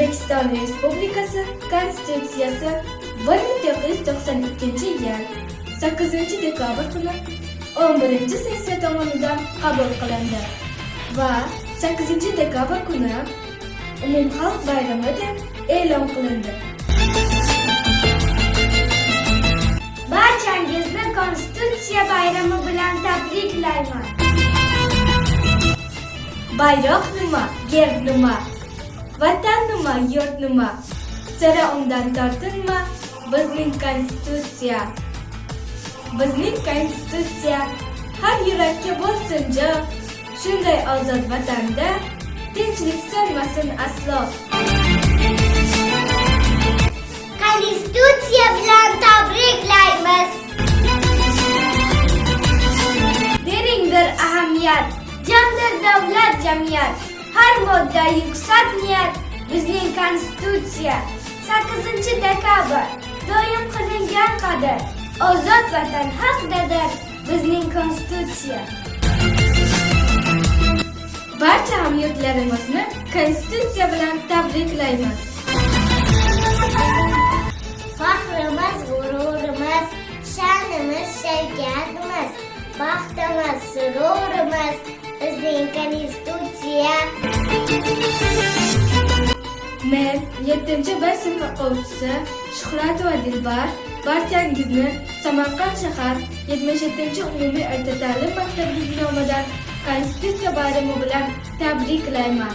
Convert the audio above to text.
O'zbekiston Respublikasi Konstitutsiyasi 1992 yil 8 dekabr kuni 11 sessiya tomonidan qabul qilindi va 8 dekabr kuni umumxalq bayrami deb e'lon qilindi. Barchangizni Konstitutsiya bayrami bilan tabriklayman. Bayroq nima, gerb nima, vatan nima, yurt nima, sira undan tortinma, bizning konstitutsiya. Bizning konstitutsiya har yurakka bo'lsin jo, shunday ozod vatanda tinchlik so'nmasin aslo. Konstitutsiya bilan tabriklaymiz. Deringdir ahamiyat, jamdir davlat jamiyat. Har modda yuksak niyat, bizning konstitutsiya 8 dekabr doim qilingan qadr. Ozod vatan haqdadir bizning konstitutsiya. Barcha hamyurtlarimizni konstitutsiya bilan tabriklaymiz. Faxrimiz, g'ururimiz, sha'nimiz, shavkatimiz, baxtimiz, sururimiz, bizning konstitutsiya. Men 7 B sinf o'quvchisi Shuhrat va Dilbar barchangizni Samarqand shahar 77 umumiy o'rta ta'lim maktabi nomidan Konstitutsiya bayrami bilan tabriklayman.